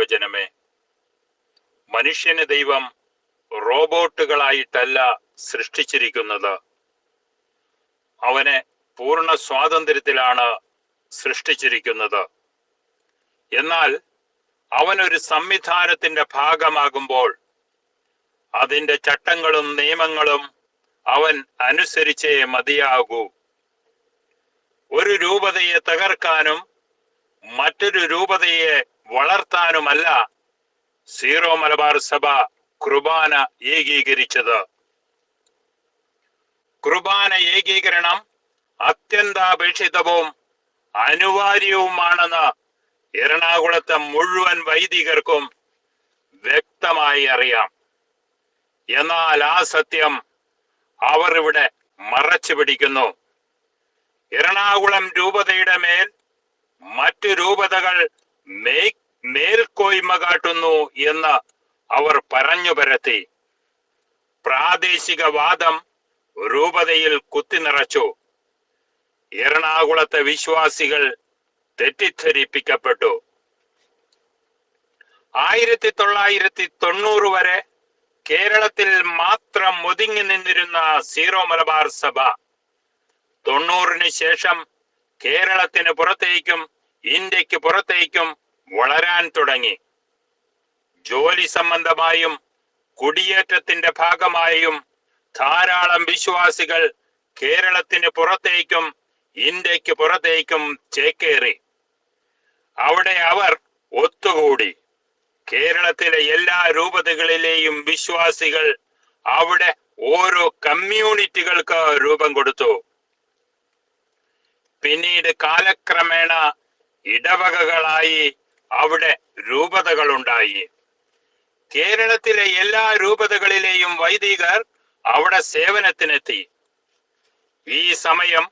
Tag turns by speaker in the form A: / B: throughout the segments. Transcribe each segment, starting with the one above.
A: ദൈവജനമേ മനുഷ്യന് ദൈവം റോബോട്ടുകളായിട്ടല്ല സൃഷ്ടിച്ചിരിക്കുന്നത്. അവനെ പൂർണ സ്വാതന്ത്ര്യത്തിലാണ് സൃഷ്ടിച്ചിരിക്കുന്നത്. എന്നാൽ അവനൊരു സംവിധാനത്തിന്റെ ഭാഗമാകുമ്പോൾ അതിന്റെ ചട്ടങ്ങളും നിയമങ്ങളും അവൻ അനുസരിച്ചേ മതിയാകൂ. ഒരു രൂപതയെ തകർക്കാനും മറ്റൊരു രൂപതയെ വളർത്താനുമല്ല. സീറോ മലബാർ സഭ കുർബാന ഏകീകരിച്ചത്. കുർബാന ഏകീകരണം അത്യന്താപേക്ഷിതവും അനിവാര്യവുമാണെന്ന് എറണാകുളത്തെ മുഴുവൻ വൈദികർക്കും വ്യക്തമായി അറിയാം. എന്നാൽ ആ സത്യം അവർ ഇവിടെ മറച്ചു പിടിക്കുന്നു. എറണാകുളം രൂപതയുടെ മേൽ മറ്റു രൂപതകൾ മേ- മേൽക്കോയ്മ കാട്ടുന്നു എന്ന് അവർ പറഞ്ഞു പരത്തി. പ്രാദേശിക വാദം രൂപതയിൽ കുത്തിനിറച്ചു എറണാകുളത്തെ വിശ്വാസികൾ തെറ്റിദ്ധരിപ്പിക്കപ്പെട്ടു. ആയിരത്തി തൊള്ളായിരത്തി തൊണ്ണൂറ് വരെ കേരളത്തിൽ മാത്രം ഒതുങ്ങി നിന്നിരുന്ന സീറോ മലബാർ സഭ തൊണ്ണൂറിന് ശേഷം കേരളത്തിന് പുറത്തേക്കും ഇന്ത്യയ്ക്ക് പുറത്തേക്കും വളരാൻ തുടങ്ങി. ജോലി സംബന്ധമായും കുടിയേറ്റത്തിന്റെ ഭാഗമായും ധാരാളം വിശ്വാസികൾ കേരളത്തിന് പുറത്തേക്കും ഇന്ത്യയ്ക്ക് പുറത്തേക്കും ചേക്കേറി. അവിടെ അവർ ഒത്തുകൂടി. കേരളത്തിലെ എല്ലാ രൂപതകളിലെയും വിശ്വാസികൾ അവിടെ ഓരോ കമ്മ്യൂണിറ്റികൾക്ക് രൂപം കൊടുത്തു. പിന്നീട് കാലക്രമേണ ഇടവകകളായി അവിടെ രൂപതകളുണ്ടായി. കേരളത്തിലെ എല്ലാ രൂപതകളിലെയും വൈദികർ അവിടെ സേവനത്തിനെത്തി. ഈ സമയം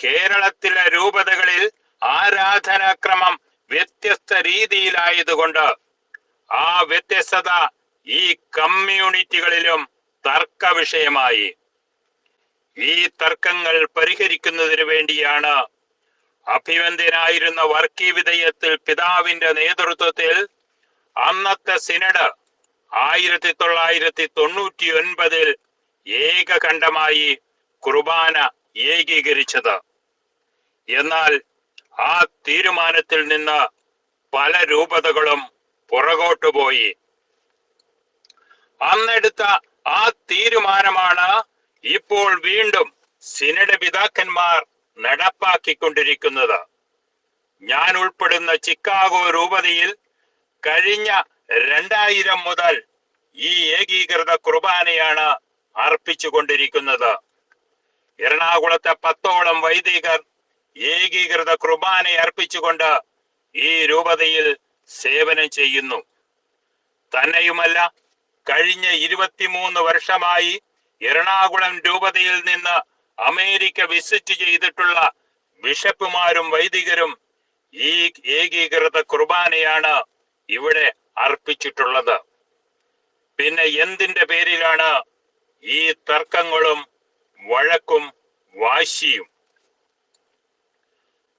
A: കേരളത്തിലെ രൂപതകളിൽ ആരാധനാക്രമം വ്യത്യസ്ത രീതിയിലായതുകൊണ്ട് ആ വ്യത്യസ്തത ഈ കമ്മ്യൂണിറ്റികളിലും തർക്ക വിഷയമായി ഈ തർക്കങ്ങൾ പരിഹരിക്കുന്നതിന് വേണ്ടിയാണ് അഭിവന്ദ്യനായിരുന്ന വർക്കി വിധേയത്തിൽ പിതാവിന്റെ നേതൃത്വത്തിൽ അന്നത്തെ സിനഡ് ആയിരത്തി തൊള്ളായിരത്തി തൊണ്ണൂറ്റി ഒൻപതിൽ ഏകകണ്ഠമായി കുർബാന ഏകീകരിച്ചത്. എന്നാൽ ആ തീരുമാനത്തിൽ നിന്ന് പല രൂപതകളും പുറകോട്ടു പോയി. അന്നെടുത്ത ആ തീരുമാനമാണ് ഇപ്പോൾ വീണ്ടും സിനഡ് പിതാക്കന്മാർ നടപ്പാക്കിക്കൊണ്ടിരിക്കുന്നത്. ഞാൻ ഉൾപ്പെടുന്ന ചിക്കാഗോ രൂപതയിൽ കഴിഞ്ഞ രണ്ടായിരം മുതൽ ഈ ഏകീകൃത കുർബാനയാണ് അർപ്പിച്ചുകൊണ്ടിരിക്കുന്നത്. എറണാകുളത്തെ പത്തോളം വൈദികർ ഏകീകൃത കുർബാന അർപ്പിച്ചുകൊണ്ട് ഈ രൂപതയിൽ സേവനം ചെയ്യുന്നു. തന്നെയുമല്ല കഴിഞ്ഞ ഇരുപത്തിമൂന്ന് വർഷമായി എറണാകുളം രൂപതയിൽ നിന്ന് അമേരിക്ക വിസിറ്റ് ചെയ്തിട്ടുള്ള ബിഷപ്പുമാരും വൈദികരും ഈ ഏകീകൃത കുർബാനയാണ് ഇവിടെ അർപ്പിച്ചിട്ടുള്ളത്. പിന്നെ എന്തിന്റെ പേരിലാണ് ഈ തർക്കങ്ങളും വഴക്കും വാശിയും?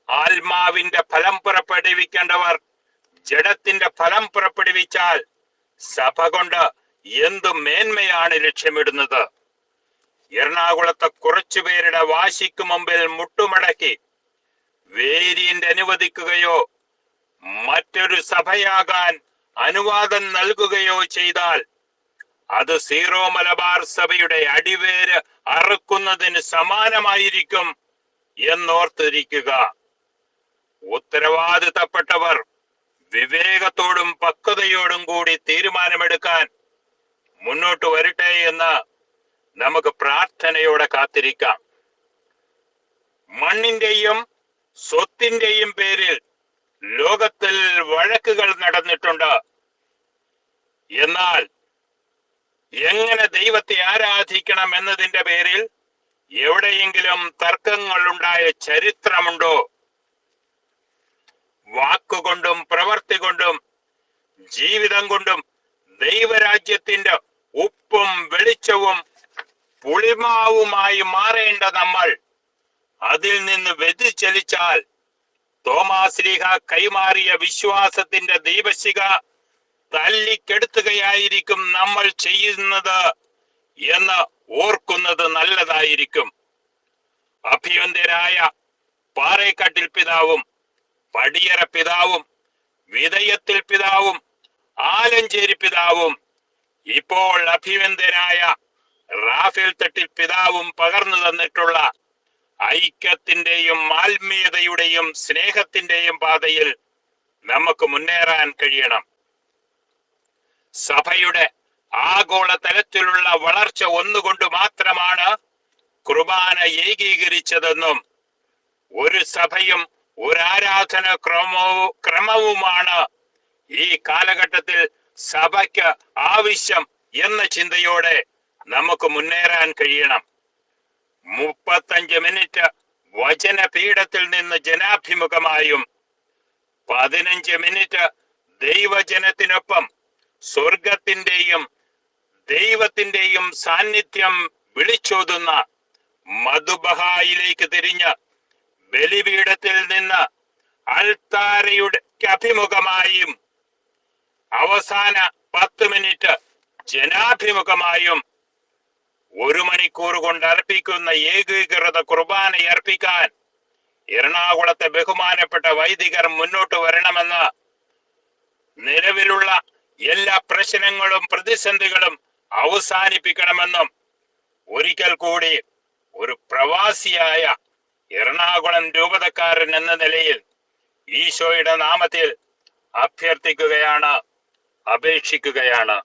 A: ആത്മാവിന്റെ ഫലം പുറപ്പെടുവിക്കേണ്ടവർ ജഡത്തിന്റെ ഫലം പുറപ്പെടുവിച്ചാൽ സഭ കൊണ്ട് എന്തു മേന്മയാണ് ലക്ഷ്യമിടുന്നത്? എറണാകുളത്തെ കുറച്ചുപേരുടെ വാശിക്ക് മുമ്പിൽ മുട്ടുമടക്കി വേരിയന്റ് അനുവദിക്കുകയോ മറ്റൊരു സഭയാകാൻ അനുവാദം നൽകുകയോ ചെയ്താൽ അത് സീറോ മലബാർ സഭയുടെ അടിവേര് അറുക്കുന്നതിന് സമാനമായിരിക്കും എന്നോർത്തിരിക്കുക. ഉത്തരവാദിത്തപ്പെട്ടവർ വിവേകത്തോടും പക്വതയോടും കൂടി തീരുമാനമെടുക്കാൻ മുന്നോട്ട് വരട്ടെ എന്ന് നമുക്ക് പ്രാർത്ഥനയോടെ കാത്തിരിക്കാം. മണ്ണിന്റെയും സ്വത്തിന്റെയും പേരിൽ ലോകത്തിൽ വഴക്കുകൾ നടന്നിട്ടുണ്ട്. എന്നാൽ എങ്ങനെ ദൈവത്തെ ആരാധിക്കണം എന്നതിന്റെ പേരിൽ എവിടെയെങ്കിലും തർക്കങ്ങൾ ഉണ്ടായ ചരിത്രമുണ്ടോ? വാക്കുകൊണ്ടും പ്രവർത്തി കൊണ്ടും ജീവിതം കൊണ്ടും ദൈവരാജ്യത്തിന്റെ ഉപ്പും വെളിച്ചവും പുളിമാവുമായി മാറേണ്ട നമ്മൾ. അതിൽ നിന്ന് വ്യതിചലിച്ചാൽ തോമാശ്ലീഹ കൈമാറിയ വിശ്വാസത്തിന്റെ ദീപശിക തല്ലിക്കെടുത്തുകയായിരിക്കും നമ്മൾ ചെയ്യുന്നത് എന്ന് ഓർക്കുന്നത് നല്ലതായിരിക്കും. അഭ്യന്തരായ പാറേക്കാട്ടിൽ പിതാവും പടിയറ പിതാവും വിതയത്തിൽ പിതാവും ആലഞ്ചേരി പിതാവും ഇപ്പോൾ അഭിവന്ദ്യനായ റാഫേൽ തട്ടിൽ പിതാവും പകർന്നു തന്നിട്ടുള്ള ഐക്യത്തിന്റെയും ആത്മീയതയുടെയും സ്നേഹത്തിന്റെയും പാതയിൽ നമുക്ക് മുന്നേറാൻ കഴിയണം. സഭയുടെ ആഗോള തലത്തിലുള്ള വളർച്ച ഒന്നുകൊണ്ട് മാത്രമാണ് കുർബാന ഏകീകരിച്ചതെന്നും ഒരു സഭയും ഒരു ആരാധന ക്രമവും ക്രമവുമാണ് ഈ കാലഘട്ടത്തിൽ സഭയ്ക്ക് ആവശ്യം എന്ന ചിന്തയോടെ നമുക്ക് മുന്നേറാൻ കഴിയണം. മുപ്പത്തഞ്ച് മിനിറ്റ് വചനപീഠത്തിൽ നിന്ന് ജനാഭിമുഖമായും പതിനഞ്ച് മിനിറ്റ് ദൈവജനത്തിനൊപ്പം സ്വർഗത്തിന്റെയും ദൈവത്തിന്റെയും സാന്നിധ്യം വിളിച്ചോതുന്ന മധുബഹായിലേക്ക് തിരിഞ്ഞ് ബലിപീഠത്തിൽ നിന്ന് അൽത്താരയുടെ അഭിമുഖമായും അവസാന പത്ത് മിനിറ്റ് ജനാഭിമുഖമായും ഒരു മണിക്കൂർ കൊണ്ട് അർപ്പിക്കുന്ന ഏകീകൃത കുർബാന അർപ്പിക്കാൻ എറണാകുളത്തെ ബഹുമാനപ്പെട്ട വൈദികർ മുന്നോട്ട് വരണമെന്ന് നിലവിലുള്ള എല്ലാ പ്രശ്നങ്ങളും പ്രതിസന്ധികളും അവസാനിപ്പിക്കണമെന്നും ഒരിക്കൽ കൂടി ഒരു പ്രവാസിയായ എറണാകുളം രൂപതക്കാരൻ എന്ന നിലയിൽ ഈശോയുടെ നാമത്തിൽ അഭ്യർത്ഥിക്കുകയാണ് അപേക്ഷിക്കുകയാണ്.